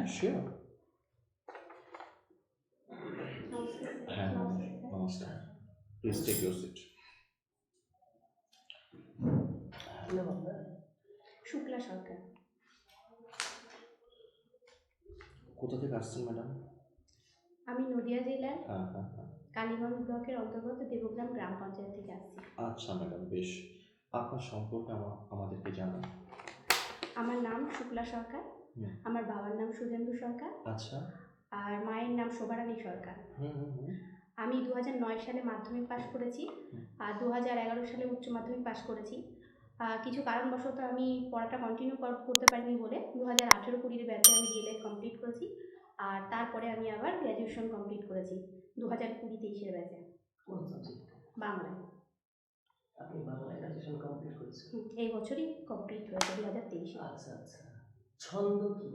হ্যাঁ শিওর হ্যাঁ নমস্কার please take your seat Shukla Sarkar. কোথা থেকে আসছেন ম্যাডাম? আমি নদিয়া জেলার হ্যাঁ হ্যাঁ হ্যাঁ। কালীগঞ্জ ব্লকের অন্তর্গত দেবগ্রাম গ্রাম পঞ্চায়েত থেকে আসছি। আচ্ছা ম্যাডাম বেশ। আপনার সম্পর্কে আমা আমাদেরকে জানান। আমার নাম শুক্লা সরকার। আমার বাবার নাম সুজেন্দু সরকার। আচ্ছা। আর মায়ের নাম শোভারানী সরকার। আমি দু সালে মাধ্যমিক পাশ করেছি আর দু সালে উচ্চ মাধ্যমিক পাশ করেছি। কিছু কারণবশত আমি পড়াটা কন্টিনিউ করতে পারিনি বলে দু হাজার আঠেরো কুড়ির ব্যাচে আমি ডিএলএড কমপ্লিট করেছি। আর তারপরে আমি আবার গ্র্যাজুয়েশন কমপ্লিট করেছি দু হাজার কুড়ি তেইশের ব্যাচে বাংলায়। আপনি বাংলায় গ্রাজুয়েশন কমপ্লিট করেছেন? এই বছরই কমপ্লিট হয়েছে দু হাজার তেইশে। আচ্ছা আচ্ছা। ছন্দ কি?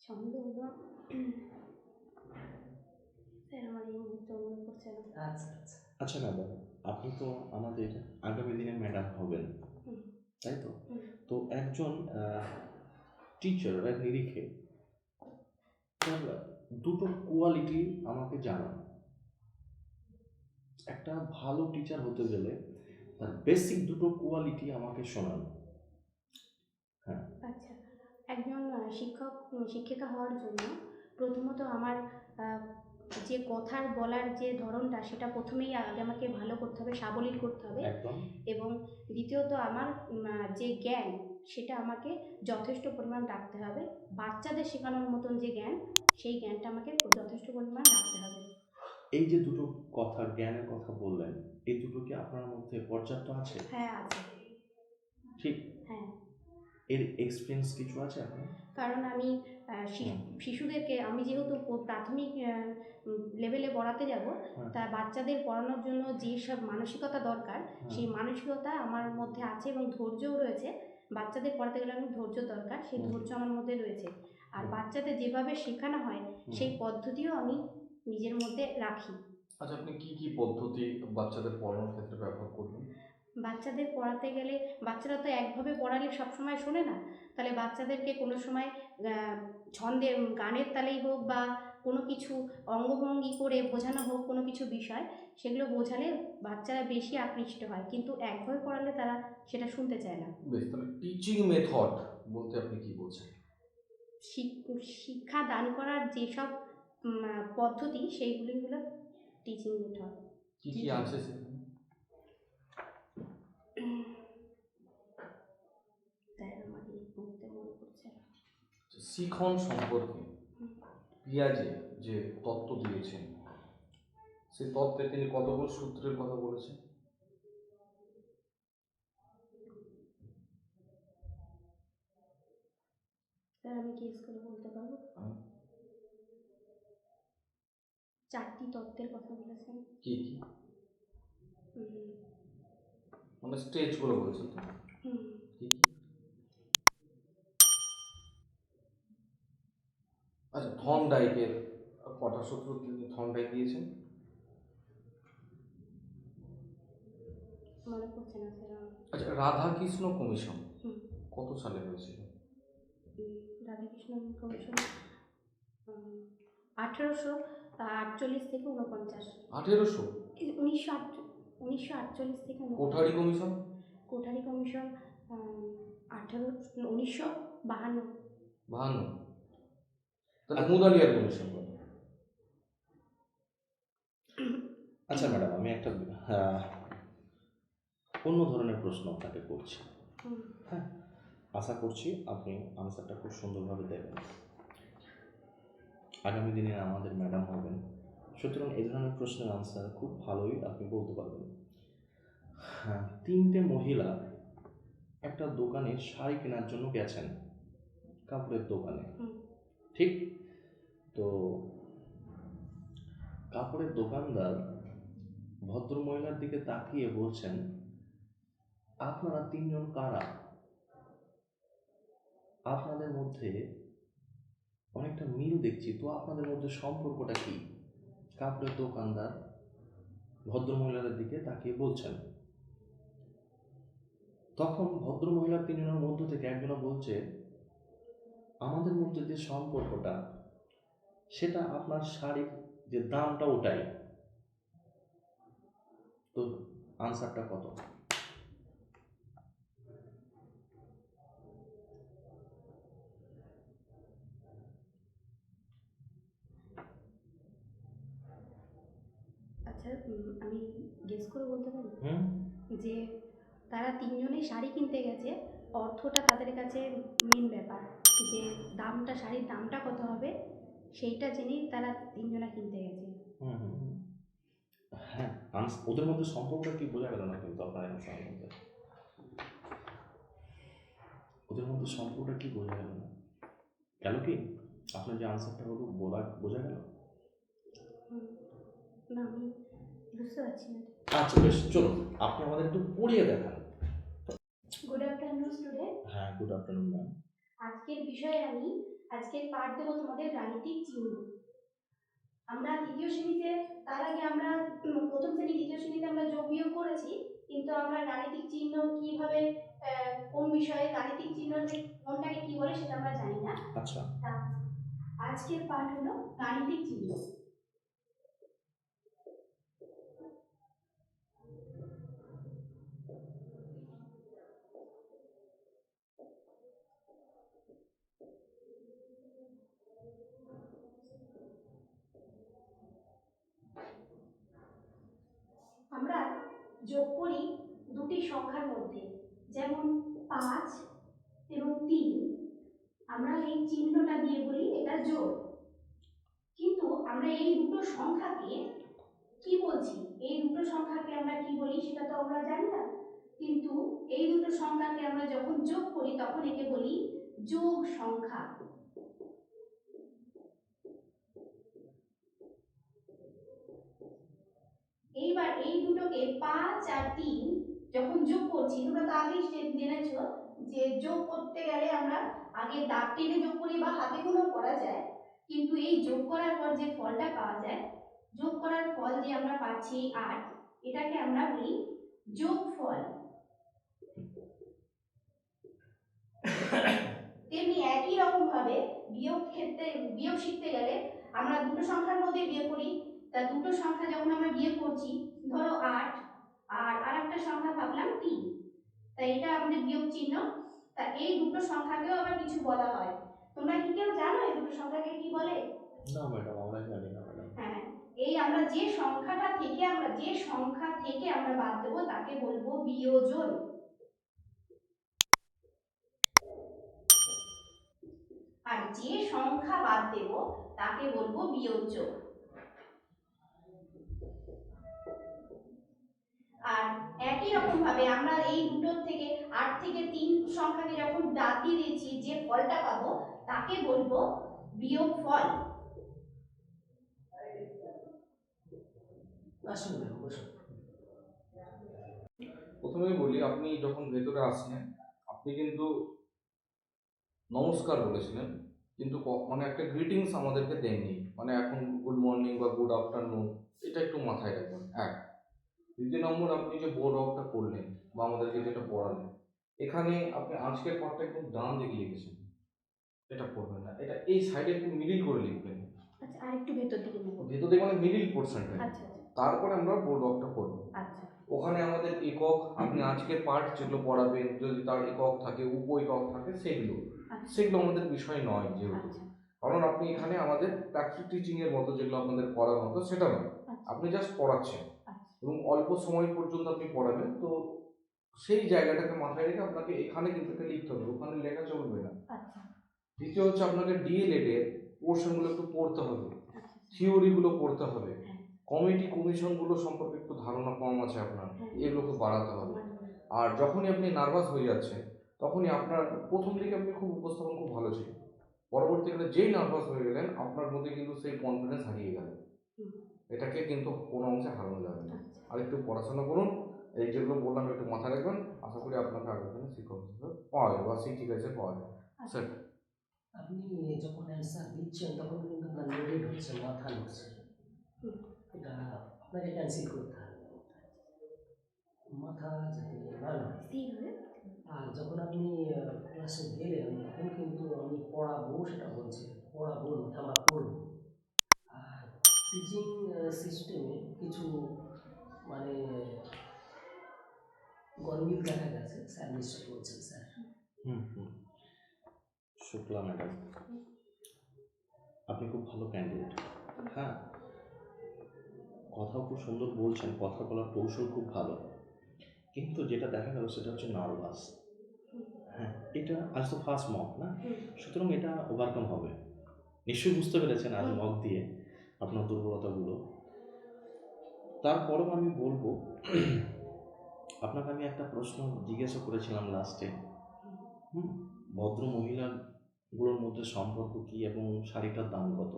ছন্দ হলো স্যার আমার এই মুহূর্তে মনে পড়ছে না। আচ্ছা আচ্ছা। আচ্ছা ম্যাডাম আপনি তো আমাদের আগামী দিনে ম্যাডাম হবেন। তাই তো? তো একজন টিচার নিরিখে। তার দুটো কোয়ালিটি আমাকে জানান। একটা ভালো টিচার হতে গেলে তার বেসিক দুটো কোয়ালিটি আমাকে শোনান আচ্ছা একজন শিক্ষক শিক্ষিকা হওয়ার জন্য প্রথমত আমার যে কথার বলার যে ধরনটা সেটা প্রথমেই আগে আমাকে ভালো করতে হবে সাবলীল করতে হবে এবং দ্বিতীয়ত আমার যে জ্ঞান সেটা আমাকে যথেষ্ট পরিমাণ রাখতে হবে। বাচ্চাদের শেখানোর মতন যে জ্ঞান সেই জ্ঞানটা আমাকে যথেষ্ট পরিমাণ রাখতে হবে। এই যে দুটো কথা জ্ঞানের কথা বললেন এই দুটো কি আপনার মধ্যে পর্যাপ্ত আছে? হ্যাঁ আছে। ঠিক? হ্যাঁ। এর এক্সপিরিয়েন্স কিছু আছে আপনার? কারণ আমি শিশুদেরকে আমি যেহেতু প্রাথমিক লেভেলে পড়াতে যাব হ্যাঁ। তা বাচ্চাদের পড়ানোর জন্য যে সব মানসিকতা দরকার সেই মানসিকতা আমার মধ্যে আছে এবং ধৈর্যও রয়েছে। বাচ্চাদের পড়াতে গেলে অনেক ধৈর্য দরকার সেই ধৈর্য আমার মধ্যে রয়েছে। আর বাচ্চাদের যেভাবে শেখানো হয় সেই পদ্ধতিও আমি নিজের মধ্যে রাখি। আচ্ছা আপনি কি কি পদ্ধতি বাচ্চাদের পড়ানোর ক্ষেত্রে ব্যবহার করবেন? বাচ্চাদের পড়াতে গেলে বাচ্চারা তো একভাবে পড়ালে সবসময় শোনে না। তাহলে বাচ্চাদেরকে কোনো সময় আহ, ছন্দে গানের তালেই হোক বা কোনো কিছু অঙ্গভঙ্গি করে বোঝানো হোক কোনো কিছু বিষয় সেগুলো বোঝালে বাচ্চারা বেশি আকৃষ্ট হয়। কিন্তু একভাবে পড়ালে তারা সেটা শুনতে চায় না। বেশ তাহলে টিচিং মেথড বলতে আপনি কি শিক- শিক্ষা দান করার যেসব পদ্ধতি সেইগুলি হলো টিচিং মেথড কি কি আছে শিখন সম্পর্কে পিয়াজে যে তত্ত্ব দিয়েছেন সেই তত্ত্বে তিনি কতগুলো সূত্রের কথা বলেছেন? আমি কেস করে বলতে চারটি তত্ত্বের কথা বলেছেন। কি কি? মানে স্টেজগুলো বলেছেন তো? হুম, কি কি? আচ্ছা থন ডাইকের কটা সূত্র তিনি থন ডাইক দিয়েছেন। আচ্ছা রাধাকৃষ্ণ কমিশন কত সালে হয়েছিল? রাধাকৃষ্ণ কমিশন আঠেরোশো আটচল্লিশ থেকে উনপঞ্চাশ আঠেরোশো? উনিশশো আট উনিশশো আটচল্লিশ থেকে কোঠারি কমিশন? কোঠারি কমিশন আঠেরো উনিশশো বাহান্ন। বাহান্ন। তাহলে মুদালিয়ার কমিশন আচ্ছা ম্যাডাম আমি একটা অন্য ধরনের প্রশ্ন আপনাকে করছি। হ্যাঁ আশা করছি আপনি আনসারটা খুব সুন্দরভাবে দেবেন। আগামী দিনে আমাদের ম্যাডাম হবেন। সুতরাং এ ধরনের প্রশ্নের আনসার খুব ভালোই আপনি বলতে পারবেন। হ্যাঁ তিনটে মহিলা একটা দোকানে শাড়ি কেনার জন্য গেছেন কাপড়ের দোকানে। ঠিক? তো কাপড়ের দোকানদার ভদ্র মহিলার দিকে তাকিয়ে বলছেন আপনারা তিনজন কারা? আপনাদের মধ্যে অনেকটা মিল দেখছি। তো আপনাদের মধ্যে সম্পর্কটা কি? কাপড়ের দোকানদার ভদ্র মহিলাদের দিকে তাকিয়ে বলছেন। তখন ভদ্র মহিলা তিনজনের মধ্য থেকে একজনা বলছে, আমাদের মধ্যে যে সম্পর্কটা, সেটা আপনার শাড়ির যে দামটা ওটাই। তো আনসারটা কত? আচ্ছা আমি গেস করে বলতে পারি? যে তারা তিনজনেই শাড়ি কিনতে গেছে অর্থটা তাদের কাছে মেন ব্যাপার। যে দামটা শাড়ির দামটা কত হবে সেইটা জেনেই তারা তিনজনা কিনতে গেছে। হ্যাঁ ওদের মধ্যে সম্পর্কটা কি বোঝা গেল না কিন্তু আপনার অ্যান্সারের মধ্যে? ওদের মধ্যে সম্পর্কটা কি বোঝা গেল না? গেল কি? আপনার যে আনসারটা হলো বলা বোঝা গেল। না বুঝতে পারছি না। আচ্ছা বেশ চলুন আপনি আমাদের একটু পড়িয়ে দেখান। গুড আফটারনুন স্টুডেন্ট হ্যাঁ গুড আফটারনুন ম্যাম আজকের বিষয়ে আমি আজকের পাঠ দেবো তোমাদের গাণিতিক চিহ্ন আমরা তৃতীয় শ্রেণীতে তার আগে আমরা প্রথম শ্রেণি দ্বিতীয় শ্রেণীতে আমরা যোগ বিয়োগ করেছি কিন্তু আমরা গাণিতিক চিহ্ন কীভাবে কোন বিষয়ে গাণিতিক চিহ্ন কোনটাকে কি বলে সেটা আমরা জানি না। আচ্ছা। আজকের পাঠ হলো গাণিতিক চিহ্ন আমরা যোগ করি দুটি সংখ্যার মধ্যে। যেমন পাঁচ এবং তিন। আমরা এই চিহ্নটা দিয়ে বলি এটা যোগ। কিন্তু আমরা এই দুটো সংখ্যাকে কি বলছি? এই দুটো সংখ্যাকে আমরা কি বলি সেটা তো আমরা জানি না। কিন্তু এই দুটো সংখ্যাকে আমরা যখন যোগ করি তখন একে বলি যোগ সংখ্যা এইবার এই দুটোকে পাঁচ আর তিন যখন যোগ করছি, তোমরা তো আগেই জেনেছো যে যোগ করতে গেলে আমরা আগে দাগ টেনে যোগ করি বা হাতে গুলো করা যায়। কিন্তু এই যোগ করার পর যে ফলটা পাওয়া যায়, যোগ করার ফল যে আমরা পাচ্ছি এই আট, এটাকে আমরা বলি যোগ ফল তেমনি একই রকম ভাবে বিয়োগ ক্ষেত্রে, বিয়োগ শিখতে গেলে আমরা দুটো সংখ্যার মধ্যে বিয়োগ করি তা দুটো সংখ্যা যখন আমরা বিয়োগ করছি ধরো আট আর আরেকটা সংখ্যা ভাবলাম তিন। তা এটা আমাদের বিয়োগ চিহ্ন। তা এই দুটো সংখ্যাকেও আবার কিছু বলা হয়। তোমরা কি কেউ জানো এই দুটো সংখ্যাকে কি বলে? না ম্যাডাম আমরা জানি না ম্যাডাম। হ্যাঁ এই আমরা যে সংখ্যাটা থেকে আমরা যে সংখ্যা থেকে আমরা বাদ দেবো তাকে বলব বিয়োজন। আর যে সংখ্যা বাদ দেব তাকে বলব বিয়োজ্য আর একই রকম ভাবে আমরা এই দুটোর থেকে আট থেকে তিন সংখ্যাকে যখন বাদ দিয়ে দিয়েছি যে ফলটা পাবো তাকে বলব বিয়োগ ফল। আসুন ম্যাম বসুন। প্রথমেই বলি আপনি যখন ভেতরে আসলেন আপনি কিন্তু নমস্কার বলেছিলেন কিন্তু মানে একটা গ্রিটিংস আমাদেরকে দেননি। মানে এখন গুড মর্নিং বা গুড আফটারনুন এটা একটু মাথায় রাখবেন। এক দ্বিতীয় নম্বর আপনি যে বোর্ড ওয়ার্কটা করলেন বা আমাদেরকে যেটা পড়ালেন এখানে আপনি আজকের পরটা একটু ডান দিকে লিখেছেন। এটা করবেন না এটা এই সাইডে একটু মিডিল করে লিখবেন। আচ্ছা আর একটু ভেতর দিকে নেব ভেতর দিকে মানে মিডিল পোর্শনটা আচ্ছা তারপরে আমরা বোর্ড ওয়ার্কটা করব আচ্ছা। ওখানে আমাদের একক আপনি আজকের পার্ট যেগুলো পড়াবেন যদি তার একক থাকে উপ একক থাকে সেগুলো। আচ্ছা। সেগুলো আমাদের বিষয় নয় যেহেতু। আচ্ছা। কারণ আপনি এখানে আমাদের প্র্যাকটিস টিচিং এর মতো যেগুলো আপনাদের করার মতো সেটা নয়। আচ্ছা। আপনি জাস্ট পড়াচ্ছেন। আচ্ছা এবং অল্প সময় পর্যন্ত আপনি পড়াবেন তো সেই জায়গাটাকে মাথায় রেখে আপনাকে এখানে কিন্তু এটা লিখতে হবে ওখানে লেখা চলবে না। আচ্ছা। দ্বিতীয় হচ্ছে আপনাকে ডিএলএড এর পোর্শনগুলো একটু পড়তে হবে আচ্ছা থিওরিগুলো পড়তে হবে হ্যাঁ। কমিটি কমিশনগুলো সম্পর্কে একটু ধারণা কম আছে আপনার হ্যাঁ। এগুলোকে বাড়াতে হবে। আর যখনই আপনি নার্ভাস হয়ে যাচ্ছেন তখনই আপনার প্রথম দিকে আপনি খুব উপস্থাপন খুব ভালো ছিল পরবর্তীকালে যেই নার্ভাস হয়ে গেলেন আপনার মধ্যে কিন্তু সেই কনফিডেন্স হারিয়ে গেল। হুম। এটাকে কিন্তু কোনো অংশে হারানো যাবে না। আচ্ছা। আর একটু পড়াশোনা করুন এই যেগুলো বললাম একটু মাথায় রাখবেন আশা করি আপনাকে দিনে শিক্ষক হিসেবে পাওয়া যাবে বা শিক্ষিকা হিসেবে পাওয়া যাবে। স্যার। আপনি যখন অ্যান্সার দিচ্ছেন তখন কিন্তু আপনার লোডেড হচ্ছে মাথা নড়ছে। এটা আপনাকে ক্যান্সেল করতে হবে। মাথা যাতে না নড়ে। আর যখন আপনি ক্লাসে গেলেন তখন কিন্তু আমি পড়াবো সেটা বলছি পড়াবো না আমরা পড়ব। টিচিং সিস্টেমে কিছু মানে গরমিল দেখা গেছে। স্যার নিশ্চয় বলছেন স্যার। হুম হুম। শুক্লা ম্যাডাম। আপনি খুব ভালো ক্যান্ডিডেট হ্যাঁ? কথাও খুব সুন্দর বলছেন কথা বলার কৌশল খুব ভালো। কিন্তু যেটা দেখা গেল সেটা হচ্ছে নার্ভাস হ্যাঁ এটা আজ তো ফার্স্ট মক না? সুতরাং এটা ওভারকাম হবে। নিশ্চয়ই বুঝতে পেরেছেন আজ মক দিয়ে। আপনার দুর্বলতাগুলো। তারপরেও আমি বলব আপনাকে আমি একটা প্রশ্ন জিজ্ঞাসা করেছিলাম লাস্টে হুম? ভদ্র মহিলাগুলোর মধ্যে সম্পর্ক কী এবং শাড়িটার দাম কত?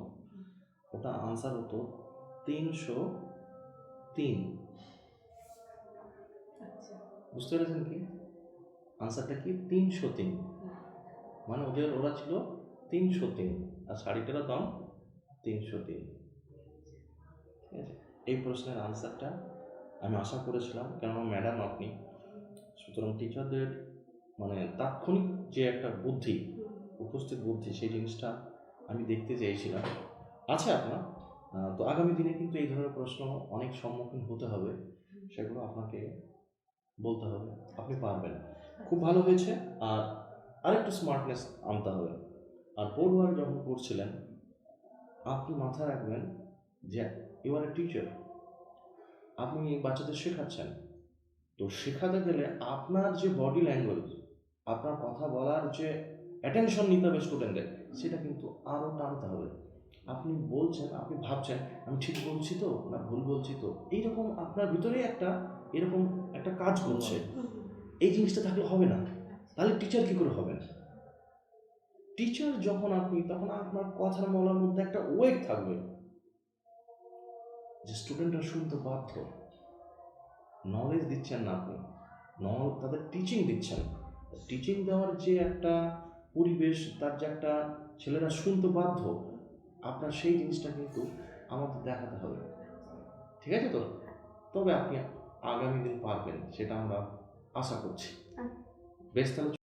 ওটা আনসার হতো তিনশো তিন। আচ্ছা। বুঝতে পেরেছেন কি? আনসারটা কি? তিনশো তিন। মানে ওদের ওরা ছিল তিনশো তিন। আর শাড়িটারও দাম তিনশো তিন। এই প্রশ্নের আনসারটা আমি আশা করেছিলাম, কেননা ম্যাডাম আপনি, সুতরাং টিচারদের মানে তাৎক্ষণিক যে একটা বুদ্ধি, উপস্থিত বুদ্ধি, সেই জিনিসটা আমি দেখতে চেয়েছিলাম। আছে আপনার তো আগামী দিনে কিন্তু এই ধরনের প্রশ্ন অনেক সম্মুখীন হতে হবে, সেগুলো আপনাকে বলতে হবে, আপনি পারবেন। খুব ভালো হয়েছে, আর আরেকটু স্মার্টনেস আনতে হবে। আর পড়ুয়ার যখন পড়ছিলেন, আপনি মাথায় রাখবেন যে ইউ আর এ টিচার আপনি বাচ্চাদের শেখাচ্ছেন। তো শেখাতে গেলে আপনার যে বডি ল্যাঙ্গুয়েজ আপনার কথা বলার যে অ্যাটেনশন নিতে হবে স্টুডেন্টদের সেটা কিন্তু আরও টানতে হবে। আপনি বলছেন, আপনি ভাবছেন, আমি ঠিক বলছি তো না ভুল বলছি তো? এইরকম আপনার ভিতরেই একটা, এরকম একটা কাজ করছে। এই জিনিসটা থাকলে হবে না। তাহলে টিচার কি করে হবেন? টিচার যখন আপনি, তখন আপনার কথার বলার মধ্যে একটা ওয়েট থাকবে। যে স্টুডেন্টরা শুনতে বাধ্য নলেজ দিচ্ছেন না আপনি নল তাদের টিচিং দিচ্ছেন টিচিং দেওয়ার যে একটা পরিবেশ তার যে একটা ছেলেরা শুনতে বাধ্য আপনার সেই জিনিসটা কিন্তু আমাদের দেখাতে হবে। ঠিক আছে তো? তবে আপনি আগামী দিন পারবেন সেটা আমরা আশা করছি। বেশ তাহলে।